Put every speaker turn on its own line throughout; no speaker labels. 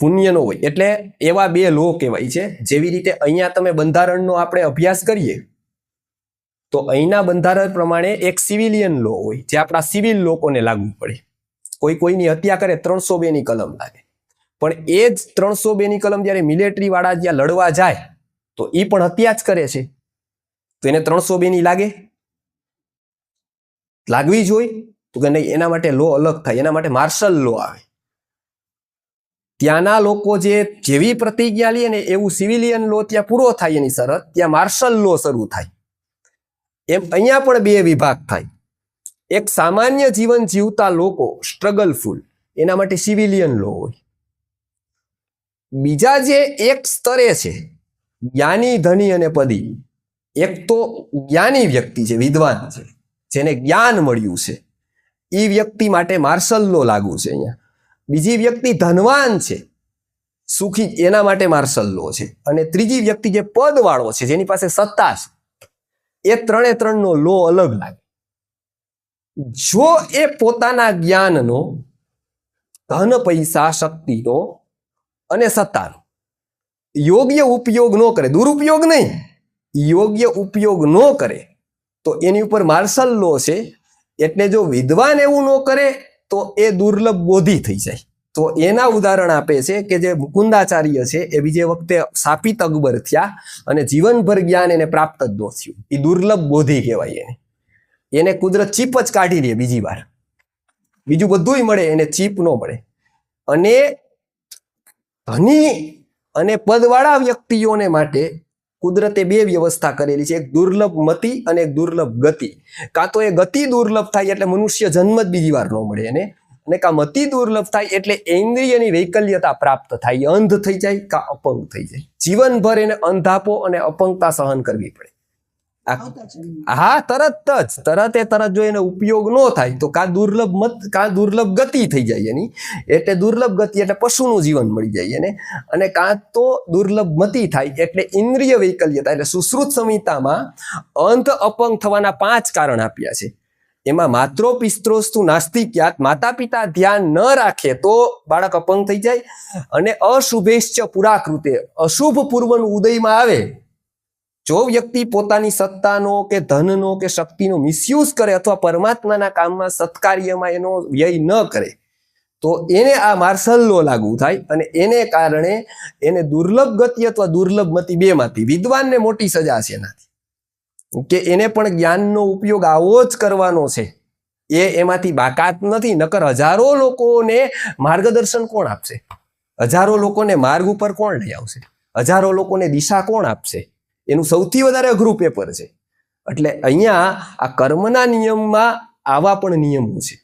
પુણ્યનો હોય. એટલે એવા બે લો કહેવાય છે. જેવી રીતે અહીંયા તમે બંધારણનો આપણે અભ્યાસ કરીએ, તો અહીંના બંધારણ પ્રમાણે એક સિવિલિયન લો હોય, જે આપણા સિવિલ લોકોને લાગુ પડે. કોઈ કોઈની હત્યા કરે, ત્રણસો બેની કલમ લાગે. પણ એ જ ત્રણસો બેની કલમ જ્યારે મિલિટરી વાળા જ્યાં લડવા જાય, તો એ પણ હત્યા જ કરે છે. તો એને ત્રણસો બેની લાગે? લાગવી જોઈએ તો કે નહીં, એના માટે લો અલગ થાય. એના માટે માર્શલ લો આવે. ત્યાંના લોકો જે જેવી પ્રતિજ્ઞા લે ને એવું સિવિલિયન લો ત્યાં પૂરો થાય એની શરત ત્યાં માર્શલ લો શરૂ થાય. એમ અહીંયા પણ બે વિભાગ થાય. એક સામાન્ય જીવન જીવતા લોકો સ્ટ્રગલફુલ એના માટે સિવિલિયન લો હોય. બીજા જે એક સ્તરે છે, જ્ઞાની, ધની અને પદી, એક તો જ્ઞાની વ્યક્તિ છે, વિદ્વાન છે, જેને જ્ઞાન મળ્યું છે. એ વ્યક્તિ માટે માર્શલ લો લાગુ છે અહીંયા. બીજી વ્યક્તિ ધનવાન છે, સુખી એના માટે માર્શલ લો છે. અને ત્રીજી વ્યક્તિ જે પદ વાળો છે, જેની પાસે સત્તા છે, એ ત્રણે ત્રણનો લો અલગ લાગે. જો એ પોતાના જ્ઞાનનો ધન, પૈસા, શક્તિનો અને સત્તાનો યોગ્ય ઉપયોગ ન કરે, દુરુપયોગ નહીં, યોગ્ય ઉપયોગ ન કરે, તો એની ઉપર માર્શલ લો છે, એટલે જો વિદ્વાન એવું ન કરે તો એ દુર્લભ બોધી થઈ જાય. તો એના ઉદાહરણ આપે છે કે જે મુકુંદાચાર્ય છે એ બીજે વખતે સાપિત અકબર થયા અને જીવનભર જ્ઞાન એને પ્રાપ્ત જ ન થયું. એ દુર્લભ બોધી કહેવાય એને. એને કુદરત ચીપ જ કાઢી દે બીજી વાર. બીજું બધુંય મળે, એને ચીપ ન મળે. અને ધની અને પદવાળા વ્યક્તિઓને માટે કુદરતે બે વ્યવસ્થા કરેલી છે, એક દુર્લભ મતિ અને એક દુર્લભ ગતિ. કાં તો એ ગતિ દુર્લભ થાય એટલે મનુષ્ય જન્મ જ બીજી વાર ન મળે એને. અને કાં મતિ દુર્લભ થાય એટલે ઇન્દ્રિયની વૈકલ્યતા પ્રાપ્ત થાય અંધ થઈ જાય, કાં અપંગ થઈ જાય. જીવનભર એને અંધાપો અને અપંગતા સહન કરવી પડે. હા તરત જ. તરત એ તરત જો એનો ઉપયોગ ન થાય તો કા દુર્લભ મત કા દુર્લભ ગતિ થઈ જાય એની. એટલે દુર્લભ ગતિ એટલે પશુનું જીવન મળી જાય એને. અને કાં તો દુર્લભ મતિ થાય એટલે ઇન્દ્રિય વૈકલ્યતા એટલે સુશ્રુત સંહિતામાં અંધ અપંગ થવાના પાંચ કારણ આપ્યા છે. એમાં માત્રો પિસ્ત્રોસ્તુ નાસ્તિક યાત માતા પિતા ધ્યાન ન રાખે તો બાળક અપંગ થઈ જાય. અને અશુભેશ્ચ પુરાકૃતે અશુભ પૂર્વનું ઉદયમાં આવે જો વ્યક્તિ પોતાની સત્તાનો કે ધનનો કે શક્તિનો મિસયુઝ કરે અથવા પરમાત્માના કામમાં સત્કાર્યમાં એનો વ્યય ન કરે, તો એને આ માર્શલ લો લાગુ થાય અને એને કારણે એને દુર્લભ ગતિ અથવા દુર્લભ મતિ બેમાંથી, વિદ્વાનને મોટી સજા છે એનાથી. કે એને પણ જ્ઞાનનો ઉપયોગ આવો જ કરવાનો છે, એ એમાંથી બાકાત નથી, નકર હજારો લોકોને માર્ગદર્શન કોણ આપશે? હજારો લોકોને માર્ગ ઉપર કોણ લઈ આવશે? હજારો લોકોને દિશા કોણ આપશે? એનું સૌથી વધારે અઘરું પેપર છે. એટલે અહીંયા આ કર્મના નિયમમાં આવા પણ નિયમો છે.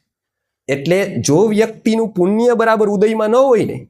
એટલે જો વ્યક્તિનું પુણ્ય બરાબર ઉદયમાં ન હોય ને